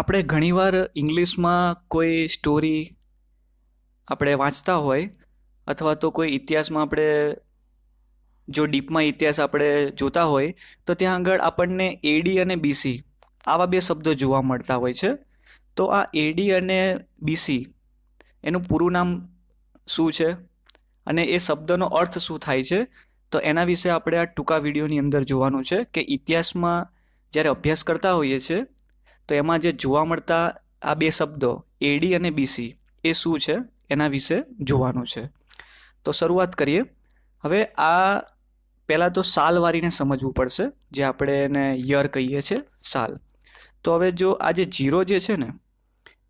આપણે ઘણીવાર ઇંગ્લિશમાં કોઈ સ્ટોરી આપણે વાંચતા હોય, અથવા તો કોઈ ઇતિહાસમાં આપણે, જો ડીપમાં ઇતિહાસ આપણે જોતા હોય, તો ત્યાં આગળ આપણને એડી અને બીસી આવા બે શબ્દો જોવા મળતા હોય છે. તો આ એડી અને બીસી એનું પૂરું નામ શું છે? અને એ શબ્દનો અર્થ શું થાય છે? તો એના વિશે આપણે આ ટૂંકા વિડીયોની અંદર જોવાનું છે કે ઇતિહાસમાં જ્યારે અભ્યાસ કરતા હોઈએ છીએ તો એમાં જે જોવા મળતા આ બે શબ્દો એડી અને બીસી એ શું છે? એના વિશે જોવાનું છે. તો શરૂઆત કરીએ. હવે આ પહેલાં તો સાલ સમજવું પડશે, જે આપણે એને યર કહીએ છીએ, સાલ. તો હવે જો આ જે જીરો જે છે ને,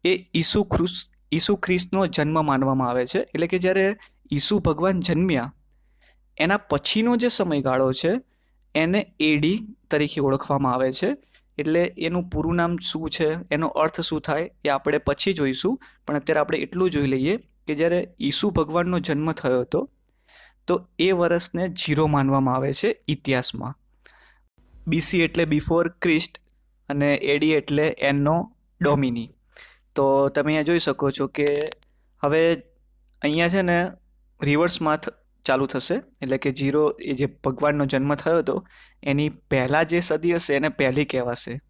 એ ઈસુ ખ્રુસ, ઈસુ ખ્રિસ્તનો જન્મ માનવામાં આવે છે. એટલે કે જ્યારે ઈસુ ભગવાન જન્મ્યા, એના પછીનો જે સમયગાળો છે, એને એડી તરીકે ઓળખવામાં આવે છે. એટલે એનું પૂરું નામ શું છે? એનો અર્થ શું થાય? એ આપણે પછી જોઈશું. પણ અત્યારે આપણે એટલું જોઈ લઈએ કે જ્યારે ઈસુ ભગવાનનો જન્મ થયો હતો, તો એ વર્ષને જીરો માનવામાં આવે છે ઇતિહાસમાં. બીસી એટલે બિફોર ક્રિસ્ટ અને એડી એટલે એનો ડોમિની. તો તમે અહીંયા જોઈ શકો છો કે હવે અહીંયા છે ને રિવર્સમાં ચાલુ થશે. એટલે કે જીરો એ જે ભગવાનનો જન્મ થયો હતો, એની પહેલાં જે સદી હશે એને પહેલી કહેવાશે.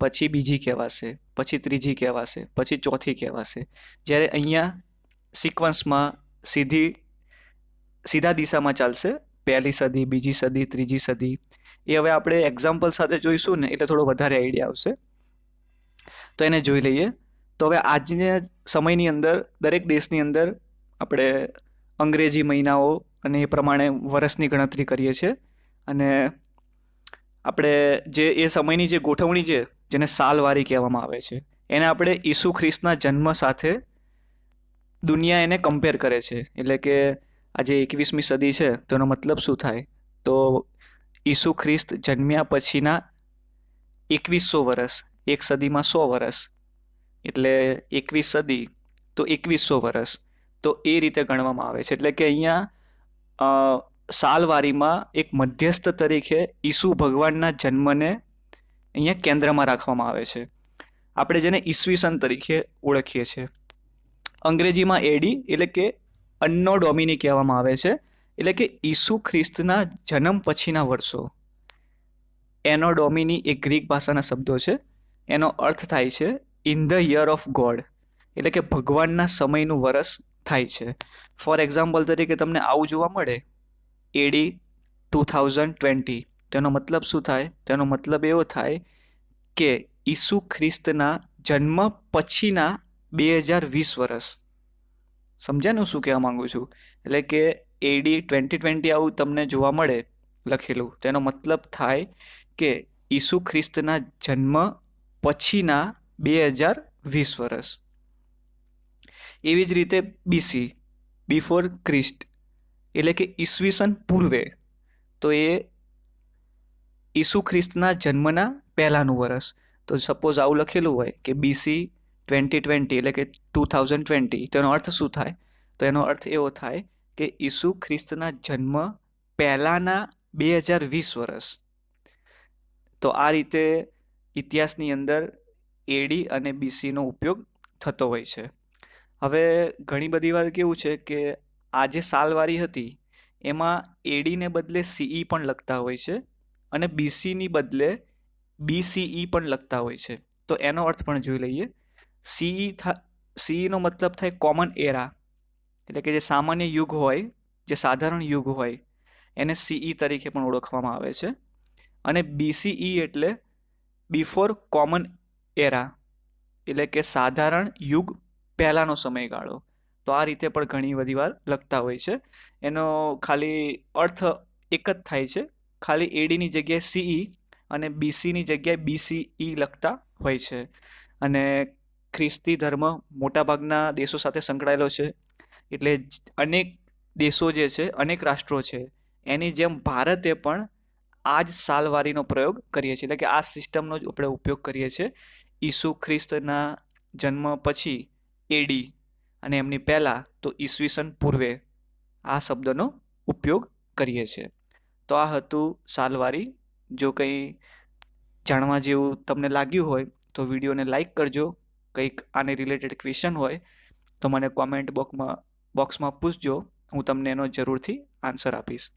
પછી બીજી કહેવાશે, પછી ત્રીજી કહેવાશે, પછી ચોથી કહેવાશે. જ્યારે અહીંયા સિક્વન્સમાં સીધી, સીધા દિશામાં ચાલશે, પહેલી સદી, બીજી સદી, ત્રીજી સદી. એ હવે આપણે એક્ઝામ્પલ સાથે જોઈશું ને, એટલે થોડો વધારે આઈડિયા આવશે. તો એને જોઈ લઈએ. તો હવે આજના સમયની અંદર, દરેક દેશની અંદર આપણે અંગ્રેજી મહિનાઓ અને એ પ્રમાણે વર્ષની ગણતરી કરીએ છીએ. અને આપણે જે, એ સમયની જે ગોઠવણી છે, જેને સાલવારી કહેવામાં આવે છે, એને આપણે ઈસુ ખ્રિસ્તના જન્મ સાથે દુનિયા એને કમ્પેર કરે છે. એટલે કે આજે એકવીસમી સદી છે તેનો મતલબ શું થાય? તો ઈસુ ખ્રિસ્ત જન્મ્યા પછીના એકવીસો વર્ષ એક સદીમાં સો વર્ષ એટલે એકવીસ સદી, તો એકવીસો વર્ષ તો એ રીતે ગણવામાં આવે છે. એટલે કે અહીંયા સાલવારીમાં એક મધ્યસ્થ તરીકે ઈસુ ભગવાનના જન્મને અહીંયા કેન્દ્રમાં રાખવામાં આવે છે. આપણે જેને ઈસવીસન તરીકે ઓળખીએ છીએ અંગ્રેજીમાં એડી એટલે કે અન્નો ડોમિની કહેવામાં આવે છે. એટલે કે ઈસુ ખ્રિસ્તના જન્મ પછીના વર્ષો. એનો ડોમિની એ ગ્રીક ભાષાના શબ્દો છે. એનો અર્થ થાય છે in the year of God એટલે કે ભગવાનના સમયનું વરસ થાય છે. ફોર એક્ઝામ્પલ તરીકે તમને આવું જોવા મળે એડી ટુ થાઉઝન્ડ ટ્વેન્ટી તેનો મતલબ શું થાય? તેનો મતલબ એવો થાય કે ઈસુ ખ્રિસ્તના જન્મ પછીના બે હજાર વીસ વર્ષ સમજ્યા ને શું કહેવા માગું છું? એટલે કે એડી ટ્વેન્ટી ટ્વેન્ટી આવું તમને જોવા મળે લખેલું. તેનો મતલબ થાય કે ઈસુ ખ્રિસ્તના જન્મ પછીના બે હજાર વીસ વર્ષ એવી જ રીતે બીસી બિફોર ક્રિસ્ટ એટલે કે ઈસવીસન પૂર્વે. તો એ ઈસુ ખ્રિસ્તના જન્મના પહેલાંનું વર્ષ તો સપોઝ આવું લખેલું હોય કે બીસી ટ્વેન્ટી ટ્વેન્ટી એટલે કે ટુ થાઉઝન્ડ ટ્વેન્ટી તેનો અર્થ શું થાય? તો એનો અર્થ એવો થાય કે ઈસુ ખ્રિસ્તના જન્મ પહેલાંના બે હજાર વીસ વર્ષ તો આ રીતે ઇતિહાસની અંદર એડી અને બીસીનો ઉપયોગ થતો હોય છે. હવે ઘણી બધી વાર કેવું છે કે આ જે સાલવારી હતી, એમાં એડીને બદલે સીઈ પણ લખતા હોય છે અને બીસીની બદલે બીસીઈ પણ લખતા હોય છે. તો એનો અર્થ પણ જોઈ લઈએ. સીઈ થા સીઈનો મતલબ થાય કોમન એરા એટલે કે જે સામાન્ય યુગ હોય, જે સાધારણ યુગ હોય, એને સીઈ તરીકે પણ ઓળખવામાં આવે છે. અને બીસીઈ એટલે બિફોર કોમન એરા એટલે કે સાધારણ યુગ પહેલાંનો સમયગાળો. તો આ રીતે પણ ઘણી બધી વાર લખતા હોય છે. એનો ખાલી અર્થ એક જ થાય છે. ખાલી એડીની જગ્યાએ સીઈ અને બીસીની જગ્યાએ બીસીઈ લખતા હોય છે. અને ખ્રિસ્તી ધર્મ મોટાભાગના દેશો સાથે સંકળાયેલો છે. એટલે અનેક દેશો જે છે, અનેક રાષ્ટ્રો છે, એની જેમ ભારતે પણ આ જ સાલવારીનો પ્રયોગ કરીએ છીએ. એટલે કે આ સિસ્ટમનો જ આપણે ઉપયોગ કરીએ છીએ. ઈસુ ખ્રિસ્તના જન્મ પછી એડી અને એમની પહેલાં તો ઈસવીસન પૂર્વે આ શબ્દનો ઉપયોગ કરીએ છીએ. તો આ હતું સાલવારી. જો કંઈ જાણવા જેવું તમને લાગ્યું હોય તો વિડીયોને લાઈક કરજો. કંઈક આને રિલેટેડ ક્વેશ્ચન હોય તો મને કોમેન્ટ બોક્સમાં બોક્સમાં પૂછજો. હું તમને એનો જરૂરથી આન્સર આપીશ.